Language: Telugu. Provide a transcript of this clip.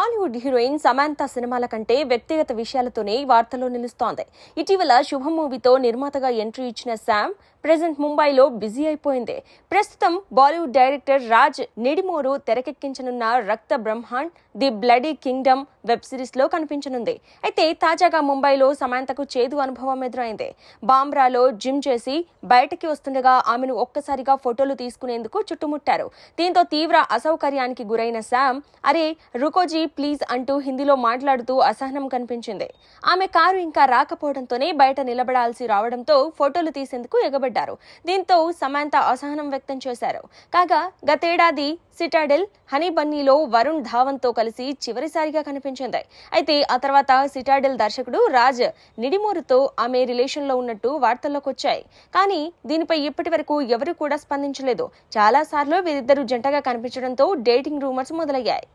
టాలీవుడ్ హీరోయిన్ సమాంత సినిమాల కంటే వ్యక్తిగత విషయాలతోనే వార్తల్లో నిలుస్తోంది. ఇటీవల శుభం మూవీతో నిర్మాతగా ఎంట్రీ ఇచ్చిన శామ్ ప్రెసెంట్ ముంబైలో బిజీ అయిపోయింది. ప్రస్తుతం Bollywood director Raj Nidimoru తెరకెక్కించనున్న Rakt Brahmand the bloody kingdom web సిరీస్లో కనిపించనుంది. అయితే తాజాగా ముంబైలో సమాంతకు చేదు అనుభవం ఎదురైంది. బాంబ్రాలో జిమ్ చేసి బయటకి వస్తుండగా ఆమెను ఒక్కసారిగా ఫోటోలు తీసుకునేందుకు చుట్టుముట్టారు. దీంతో తీవ్ర అసౌకర్యానికి గురైన శామ్ అరే రుకోజీ ప్లీజ్ అంటూ హిందీలో మాట్లాడుతూ అసహనం కనిపించింది. ఆమె కారు ఇంకా రాకపోవడంతోనే బయట నిలబడాల్సి రావడంతో ఫోటోలు తీసేందుకు ఎగబడ్డారు. దీంతో సమాంత అసహనం వ్యక్తం చేశారు. కాగా గతేడాది సిటాడెల్ హనీ బన్నీలో వరుణ్ ధావన్తో కలిసి చివరిసారిగా కనిపించింది. అయితే ఆ తర్వాత సిటాడెల్ దర్శకుడు రాజ్ నిడిమోరుతో ఆమె రిలేషన్లో ఉన్నట్టు వార్తల్లోకి వచ్చాయి కానీ దీనిపై ఇప్పటి వరకు ఎవరు కూడా స్పందించలేదు. చాలా సార్లు వీరిద్దరు జంటగా కనిపించడంతో డేటింగ్ రూమర్స్ మొదలయ్యాయి.